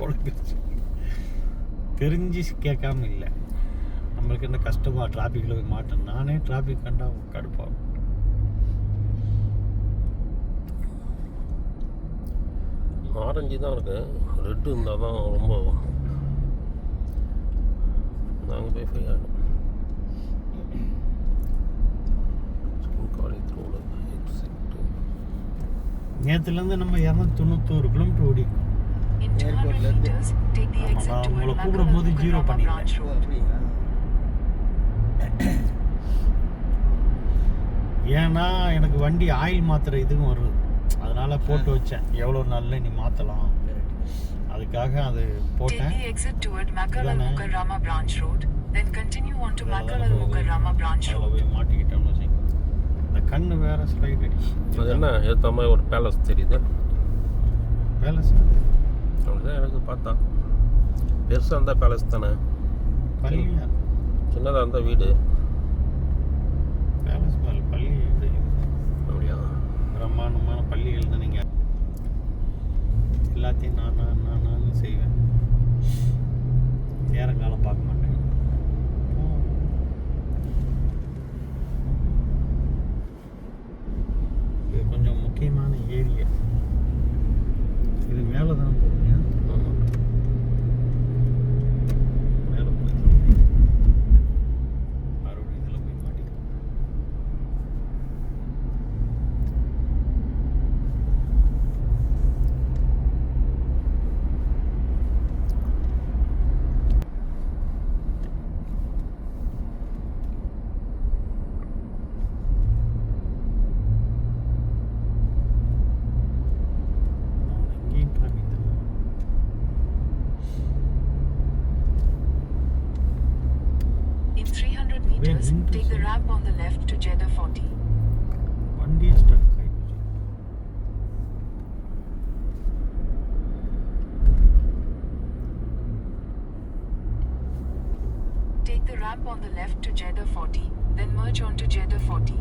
குழம்பிடுச்சு தெரிஞ்சு கேட்காம இல்லை. நம்மளுக்கு என்ன கஷ்டமா? டிராஃபிக்கில் போய் மாட்டேன் நானே டிராஃபிக் கண்டா கடுப்பாகும் ஆரஞ்சு தான் இருக்கு. ரெட்டு இருந்தால் தான் ரொம்ப நாங்கள் போய் ஃப்ரீ ஆகிடும் நேற்றுலேருந்து நம்ம இரநூத்தி தொண்ணூத்தோரு கிலோமீட்டர் ஓடி இருக்கோம். In 200 meters, take the ஆமா, exit நான் toward உங்களை கூப்பிடும்போது ஜீரோ road. ஏன்னா எனக்கு வண்டி ஆயில் மாத்திர இதுவும் வருது அதனால போட்டு வச்சேன் எவ்வளோ நாளில் நீ மாற்றலாம் அதுக்காக அது போட்டேன்? Mukarrama branch road, then continue on to அதான் Makalur போகுது. Mukarrama branch அதில் road. போய் மாட்டிக்கிட்டோம்னு வச்சுக்கோங்க இந்த கண்ணு வேற ஸ்லைட் அடி அது என்ன ஏற்ற மாதிரி ஒரு பேலஸ் தெரியுது பேலஸ் அப்படிதான் எனக்கு பார்த்தா. பெருசாக இருந்தால் பேலஸ் தானே? பள்ளியா? சின்னதாக இருந்தால் வீடு. பேலஸ் பால் பள்ளி அப்படியா? பிரம்மாண்டமான பள்ளிகள் தான் நீங்கள் எல்லாத்தையும் நான் நான் நான் நான் செய்வேன். நேரங்காலம் பார்க்க மாட்டேன். இது கொஞ்சம் முக்கியமான ஏரியா இது மேலே தான் போகுங்க ஆமாம் மேலே போய் மறுபடியும் இதில் போய் மாட்டிக்கலாம் நான் எங்கேயும் காமித்தேன் In 300 meters, Wait, take the interesting. ramp on the left to Jeddah 40. வண்டி ஸ்டக் ஆயிடுச்சு Take the ramp on the left to Jeddah 40, then merge onto Jeddah 40.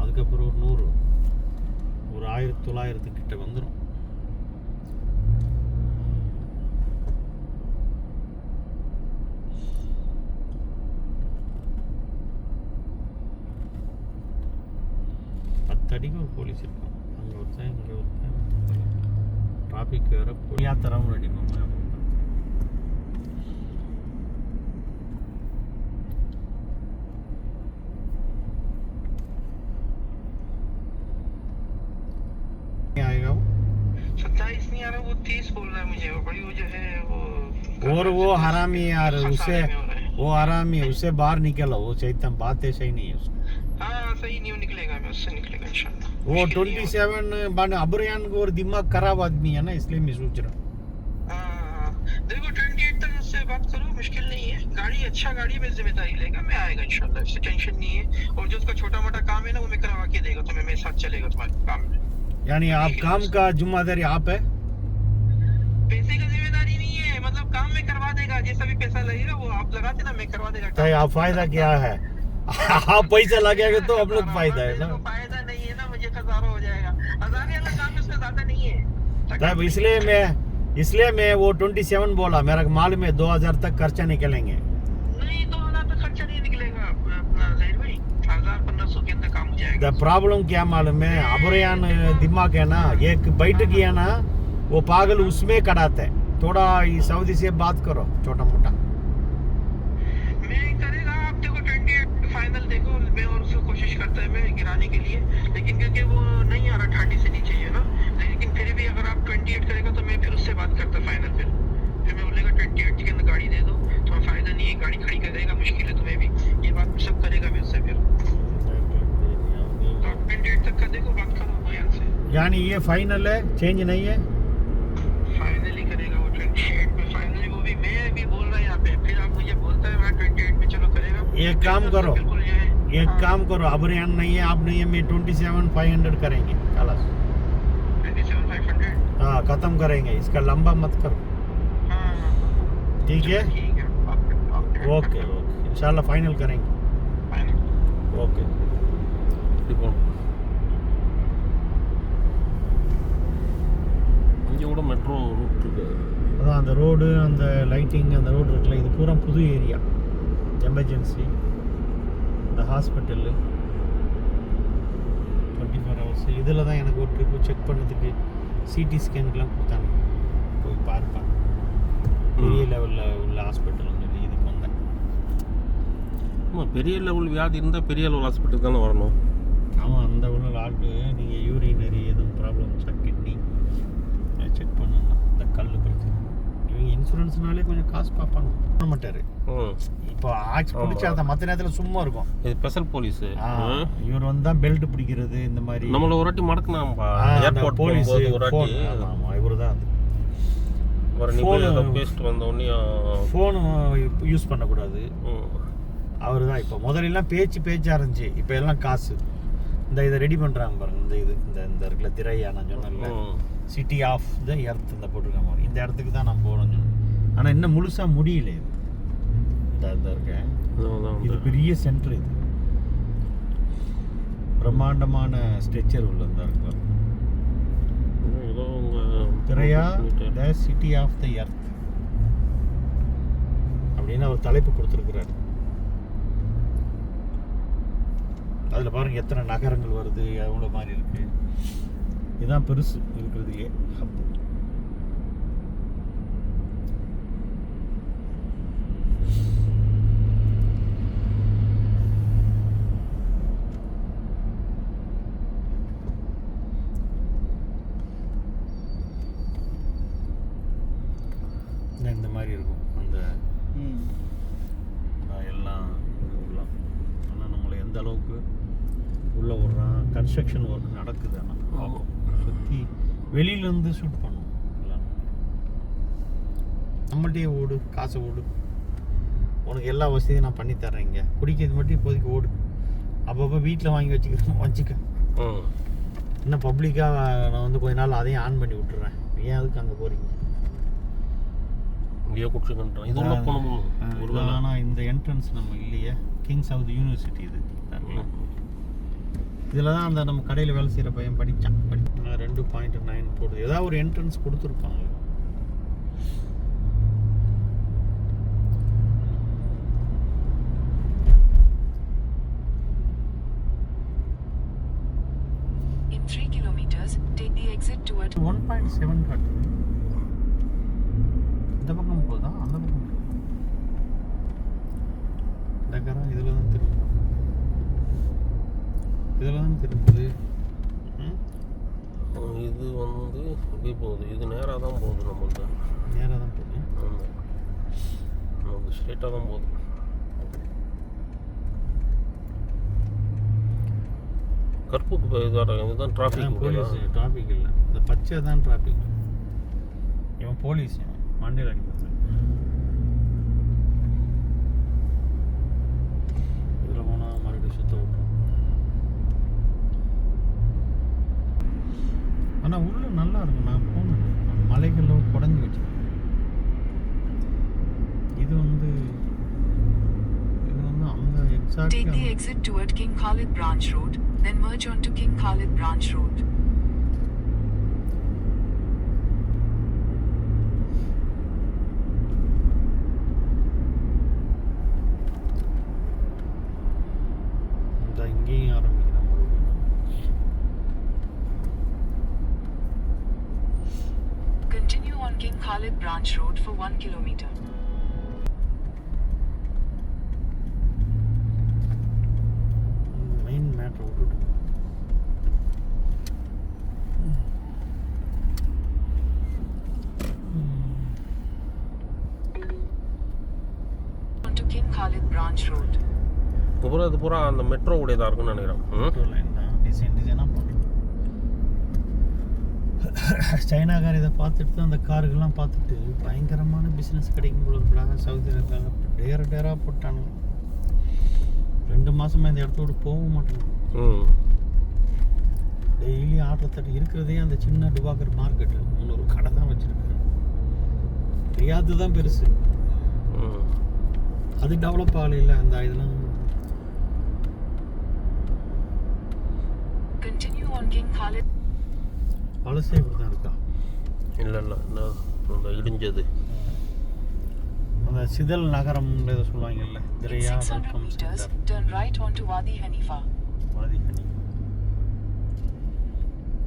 அதுக்கப்புறம் ஒரு நூறு ஒரு ஆயிரத்தி தொள்ளாயிரத்து கிட்ட வந்துடும் பத்து அடிக்கு ஒரு போலீஸ் இருக்கும் அங்கே ஒருத்தன் ಟ್ರಾಫಿಕ್ ರಪ್ಪ वो? मुझे और वो हरामी यार उसे वो हरामी उसे बाहर निकला वो चैतन बातें सही नहीं है उसको। हाँ सही नहीं निकलेगा। उससे निकलेगा इंशाल्लाह। वो ट्वेंटी सेवन बन अबरियान को और दिमाग खराब आदमी है ना इसलिए मैं सोच रहा हूँ। देखो ट्वेंटी एट तक उससे बात करो मुश्किल नहीं है। गाड़ी अच्छा गाड़ी मैं ज़िम्मेदारी लेगा मैं आएगा इंशाल्लाह इससे टेंशन नहीं है। और जो उसका छोटा मोटा काम है ना वो मैं करवा के देगा तुम्हें मेरे साथ चलेगा तुम्हारे काम में। यानी आप काम का ज़िम्मेदारी आप है? पैसे का ज़िम्मेदारी नहीं है मतलब काम में करवा देगा जैसा भी पैसा लगेगा वो आप लगा देना मैं करवा देगा। तो आप फ़ायदा क्या है? आप पैसा लगेगा तो हम लोग फ़ायदा है ना। फ़ायदा नहीं है ना मुझे हो जाएगा। हज़ार वाला काम में उसमें ज़्यादा नहीं है। तब इसलिए मैं इसलिए मैं वो ट्वेंटी सेवन बोला मेरा है दो हज़ार तक खर्चा निकलेंगे। नहीं दो हज़ार तक खर्चा नहीं निकलेगा अपना भाई। हज़ार पंद्रह सौ के अंदर काम हो जाएगा। प्रॉब्लम क्या मालूम है? अबरियान दिमाग है ना? एक बैठ गया ना वो पागल उसमें कड़ाते थोड़ा सऊदी से बात करो छोटा मोटा मैं करेगा आप देखो ट्वेंटी एट फाइनल देखो मैं और उसको कोशिश करता है के लिए। लेकिन क्योंकि वो नहीं आ रहा थर्टी से नीचे है ना लेकिन फिर भी अगर आप ट्वेंटी एट करेगा तो मैं फिर उससे बात करता फाइनल फिर। फिर मैं बोलेगा ट्वेंटी एट के अंदर गाड़ी दे दो तो फ़ायदा नहीं है गाड़ी खड़ी करेगा मुश्किल है तुम्हें भी ये बात सब करेगा मैं उससे फिर। तो ट्वेंटी एट तक का देखो बात करो बयान से। यानी ये फाइनल है चेंज नहीं है? फाइनली करेगा वो ट्वेंटी एट में फाइनली वो भी मैं भी बोल रहा है यहाँ पे। फिर आप मुझे बोलता है वहाँ ट्वेंटी एट में चलो करेगा। एक काम बिल्कुल, करो। एक काम करो अब रेन नहीं है आप नहीं है मैं ट्वेंटी सेवन फाइव हंड्रेड करेंगे खलास हाँ ख़त्म करेंगे इसका लंबा मत करो ठीक है ओके ओके इंशाल्लाह फाइनल करेंगे ओके இங்கே கூட மெட்ரோ ரூட் இருக்கு அதான் அந்த ரோடு அந்த லைட்டிங் அந்த ரோடு இருக்குல்ல இது பூரா புது ஏரியா எமர்ஜென்சி இந்த ஹாஸ்பிட்டலு டுவெண்ட்டி ஃபோர் ஹவர்ஸ் இதில் தான் எனக்கு ஒரு ட்ரிப்பு செக் பண்ணதுக்கு சிடி ஸ்கேனுக்குலாம் கொடுத்தாங்க. போய் பார்ப்பேன். பெரிய லெவலில் உள்ள ஹாஸ்பிட்டல் சொல்லி இதுக்கு வந்தேன். ஆமாம் பெரிய லெவல் வியாதி இருந்தால் பெரிய லெவல் ஹாஸ்பிட்டல் தானே வரணும். ஆமாம் அந்த உள்ள ஆட்டு நீங்கள் யூரினரி எதுவும் ப்ராப்ளம் கிட்னி செக் பண்ணணும் இந்த கல் பிரச்சனை இவங்க இன்சூரன்ஸ்னாலே கொஞ்சம் காசு பார்ப்பாங்க. பண்ண மாட்டார் ம் இப்போ ஆக்ஸ். பிடிச்சா அந்த மற்ற நேரத்தில் சும்மா இருக்கும். இது ஸ்பெஷல் போலீஸு இவர் வந்து தான் பெல்ட் பிடிக்கிறது இந்த மாதிரி. நம்மள ஒரு வாட்டி மடக்குனாம்பா அந்த ஏர்போர்ட் போலீஸ் ஒரு ஃபோன் வாட்டி ஆமாம் இவர் தான் அது. பேசிட்டு வந்த உடனே ஃபோனு யூஸ் பண்ணக்கூடாது. ம், அவர் தான் இப்போ. முதல்லலாம் பேச்சு பேச்சா இருந்துச்சு இப்போ எல்லாம் காசு. இந்த இதை ரெடி பண்ணுறாங்க பாருங்க. இந்த இது இந்த இந்த இருக்குல்ல திரையா நான் சொன்னேன்ல. சிட்டி ஆஃப் த எர்த் இந்த போட்டிருக்காங்க. இந்த இடத்துக்கு தான் நான் போகிறோம் ஆனால் இன்னும் முழுசாக முடியல இது. இருக்கேன் இது. பெரிய சென்டர் இது. பிரம்மாண்டமான ஸ்ட்ரெச்சர் உள்ள இந்த இருக்கு பாருங்க. ஏதோ உங்க திரையா the city of the earth அப்படின்னு அவர் தலைப்பு கொடுத்துருக்குறாரு. அதில் பாருங்க எத்தனை நகரங்கள் வருது எவ்வளோ மாதிரி இருக்கு. இதுதான் பெருசு இருக்கிறதுலையே ஹப் இந்த மாதிரி இருக்கும் அந்த நான் எல்லாம் இது உள்ள ஆனால் நம்மளை எந்த அளவுக்கு உள்ளே கன்ஸ்ட்ரக்ஷன் ஒர்க் நடக்குது ஆனால் ஆமா. சுற்றி வெளியிலேருந்து ஷூட் பண்ணும். எல்லாம் நம்மள்கிட்டயே ஓடு காசை ஓடு. உனக்கு எல்லா வசதியும் நான் பண்ணி தர்றேன் இங்கே. குடிக்கிறது மட்டும் இப்போதைக்கு ஓடு. அப்பப்போ வீட்டில் வாங்கி வச்சுக்க. வச்சுக்க ம். இன்னும் பப்ளிக்காக நான் வந்து கொஞ்ச நாள் அதையும் ஆன் பண்ணி விட்டுறேன். ஏன் அதுக்கு அங்கே போகிறீங்க இங்கேயே குடிச்சுக்கின்றான் இது உள்ள ஆனால் இந்த என்ட்ரன்ஸ் நம்ம இல்லையே. கிங் சவுத் யூனிவர்சிட்டி இது. இதில் தான் அந்த நம்ம கடையில் வேலை செய்கிற பையன் படித்தான் படி நான் ரெண்டு பாயிண்ட் நைன் போடுது. ஏதாவது ஒரு என்ட்ரன்ஸ் கொடுத்துருப்பாங்க. In 3 kilometers, take the exit toward one point seven காட்டுது இந்த பக்கம் போகுதா அந்த பக்கம் போகுதா? இந்த கரை இதில் தான் திரும்பும் ம்? இது வந்து இப்படி போகுது. இது நேராக தான் போகுது நம்மளுக்கு நேராக தான் போகுது. ஆமாம் நமக்கு ஸ்ட்ரெயிட்டாக தான் போகுது. கற்புக்கு இதாக இதுதான் டிராஃபிக் போலீஸ் டிராஃபிக் இல்லை. இந்த பச்சை தான் டிராஃபிக் இவன் போலீஸ் மண்டையில் அடிக்கிறது. exit toward King Khalid Branch Road, then merge onto King Khalid Branch Road. Continue on King Khalid Branch Road for 1 kilometer. Road. இது பூரா இது பூரா அந்த மெட்ரோ உடையதாக இருக்கும்னு நினைக்கிறேன். டிசைன் டிசைனாக போட்டோம் சைனாக்கார் இதை பார்த்துட்டு அந்த காருக்கெல்லாம் பார்த்துட்டு பயங்கரமான பிஸ்னஸ் கிடைக்கும் போல இருக்குடா. சவுதி அரேபியாவில் டேர டேராக போட்டானுங்க. ரெண்டு மாசமா இந்த இடத்த விட்டு போகவும் மாட்டேங்க ம். டெய்லி ஆர்டர் தட்டி இருக்கிறதே அந்த சின்ன டுபாக்கர் மார்க்கெட்டு முந்நூறு கடை தான் வச்சுருக்காரு ரியாது தான் பெருசு. ம். அது டெவலப் ஆகலைல்ல அந்த இதெல்லாம். பழசே இப்படி தான் இருக்கா இல்லை இல்லை இந்த இடிஞ்சது. அந்த சிதல் நகரம் ஏதோ சொல்லுவாங்கல்ல திரையா 600 welcome meters, centre turn right onto Wadi Hanifa. வாதிகனி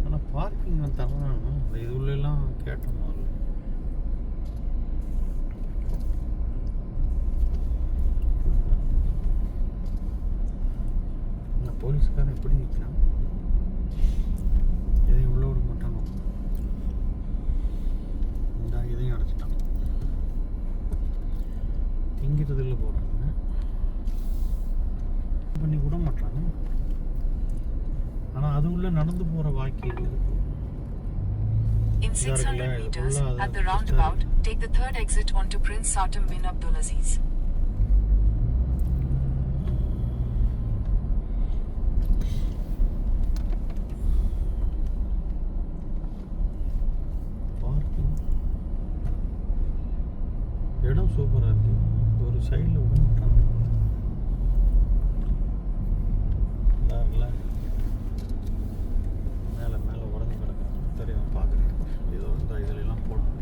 ஆனால் பார்க்கிங் தரணும் இது உள்ளெல்லாம் கேட்டோம் போலீஸ்காரன் எப்படி நிற்கிறான் எதையும் உள்ள விட மாட்டானோ? இந்த இதையும் அடைச்சிட்டான். திங்கிறதுல போகிறாங்க பண்ணி விட மாட்டாங்க ஆனால் அது உள்ள நடந்து போகிற வாக்கி இருக்குது In Yargılar, 600 meters, at the da- roundabout, take the third exit onto Prince Satam bin Abdulaziz. Parking இடம் சூப்பராக இருக்கு ஒரு சைடில் விட மாட்டாங்க நல்லா மேலே மேலே உடஞ்சி கிடக்குறாங்க தெரியும் பார்க்குறேன் ஏதோ இந்த இதுலலாம் போடணும்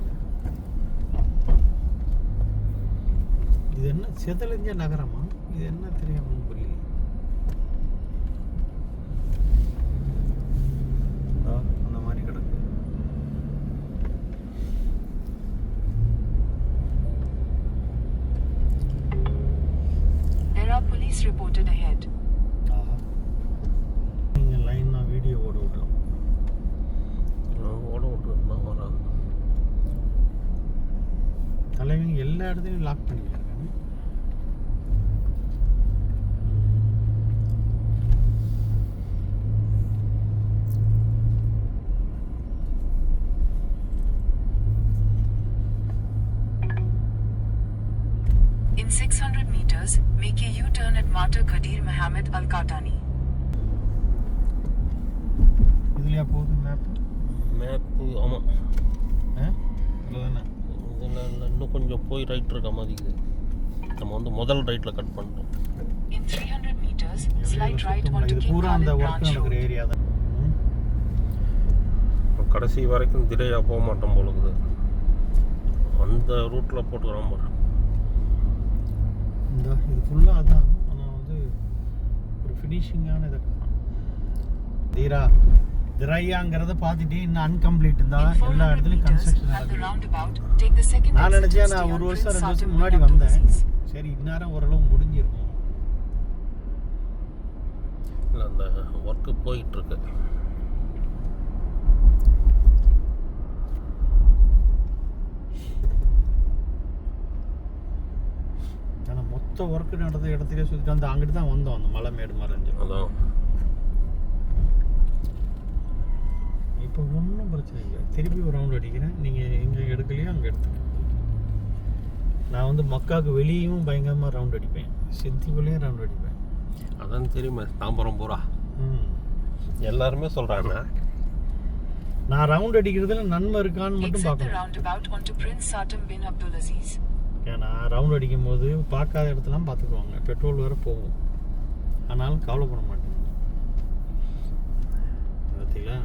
இது என்ன செதலஞ்ச நகரமா? இது என்ன தெரியாமல் புரியல. அந்த மாதிரி கிடக்கு. There are police reported ahead. நீங்கள் லைனாக வீடியோ ஓட விடலாம். ஓட விட்டுருந்தா வராது. தலைவங்க எல்லா இடத்துலையும் லாக் பண்ணி வச்சிருக்காங்க In 600 meters, make a U-turn at Mata Ghadir Mohammed Al Qatani. இதுலையா போகுது மேப் மேப்பு ஆமாம் இல்லை தானே இன்னும் கொஞ்சம் போய் ரைட் இருக்க மாதிரி இருக்குது. நம்ம வந்து முதல் ரைட்டில் கட் பண்ணிட்டோம். In 300 meters, slide right onto இது King Khalid branch road. Area தான். கடைசி வரைக்கும் திரையாக போக மாட்டோம் போல இருக்குது. அந்த ரூட்டில் போட்டுக்கிறோம் பாரு. இந்த இது ஃபுல்லாக அதான் ஆனால் வந்து ஒரு ஃபினிஷிங்கான இதை காணோம். தீரா திரையாங்கிறத பார்த்துட்டு இன்னும் அன்கம்ப்ளீட் இருந்தா எல்லா 400 இடத்துலையும் கன்ஸ்ட்ரக்ஷன் நடக்குது. நான் நினச்சேன் நான் ஒரு வருஷம் ரெண்டு வருஷம் முன்னாடி வந்தேன். சரி இந்நேரம் ஓரளவு முடிஞ்சிருக்கும் இல்லை அந்த ஒர்க்கு போயிட்டுருக்கு ஆனால் மொத்த ஒர்க்கு நடந்த இடத்துலயே சுற்றிட்டு வந்து அங்கிட்டு தான் வந்தோம் அந்த மலை மேடு மறைஞ்சு அதான் இப்போ ஒன்றும் பிரச்சனை இல்லை திருப்பி ஒரு ரவுண்ட் அடிக்கிறேன் நீங்கள் எங்கே எடுக்கலையோ அங்கே எடுத்துக்கோங்க நான் வந்து மக்காவுக்கு வெளியும் பயங்கரமாக ரவுண்ட் அடிப்பேன் சித்திக்குள்ளேயும் ரவுண்ட் அடிப்பேன் அதான் தெரியுமே தாம்பரம் பூரா ம் எல்லாருமே சொல்கிறாங்க நான் ரவுண்ட் அடிக்கிறதுல நன்மை இருக்கான்னு மட்டும் பார்க்கணும் ஏன்னா ரவுண்ட் அடிக்கும் போது பார்க்காத இடத்துலாம் பார்த்துக்குவாங்க. பெட்ரோல் வேறு போகும். ஆனாலும் கவலைப்பட மாட்டேங்க பார்த்தீங்களா?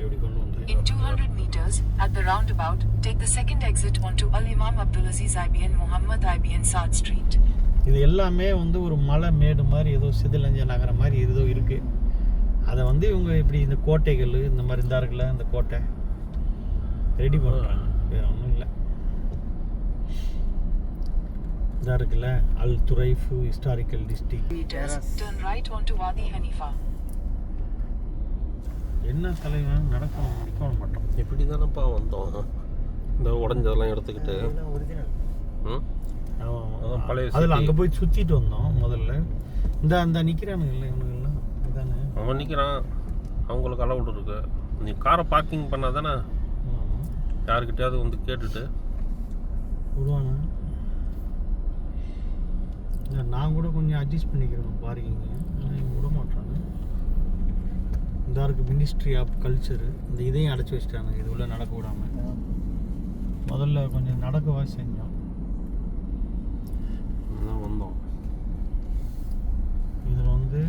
எப்படி கொண்டு In வந்து 200 meters, at the roundabout, take the second exit onto Al Imam Abdulaziz IBN Muhammad IBN Saad Street. இது எல்லாமே வந்து ஒரு மலை மேடு மாதிரி ஏதோ சிதிலஞ்ச நகரம் மாதிரி ஏதோ இருக்கு. அதை வந்து இவங்க இப்படி இந்த கோட்டைகள் இந்த மாதிரி இருந்தா இருக்குல்ல இந்த கோட்டை ரெடி பண்ணுறாங்க வேற ஒன்றும் இல்லை. இதா இருக்குல்ல அல் துரைஃபு ஹிஸ்டாரிக்கல் டிஸ்ட்ரிக்ட். என்ன தலைவன்? நடக்கணும் முடிக்கவும் மாட்டோம் இப்படி தானேப்பா வந்தோம்? இந்த உடஞ்சதெல்லாம் எடுத்துக்கிட்டு. பழைய அதில். அங்கே போய் சுற்றிட்டு வந்தோம் முதல்ல. இந்த அந்த நிற்கிறானுங்கல்ல இவனுங்கெல்லாம் இதானே? அவன் நிற்கிறான் அவங்களுக்கு அலவுட் இருக்கு நீ காரை பார்க்கிங் பண்ணால் தானே ஆமாம் யாருக்கிட்டையாவது வந்து கேட்டுட்டு. விடுவானா? நான் கூட கொஞ்சம் அட்ஜஸ்ட் பண்ணிக்கிறேன் பார்க்கிங்க ஆனால் விட மாட்டாங்க இதாக இருக்குது மினிஸ்ட்ரி ஆஃப் கல்ச்சரு இந்த இதையும் அடைச்சி வச்சிட்டாங்க. இது உள்ளே நடக்க விடாமல் முதல்ல கொஞ்சம் நடக்கவா செஞ்சோம். அதான் வந்தோம். இதில் வந்து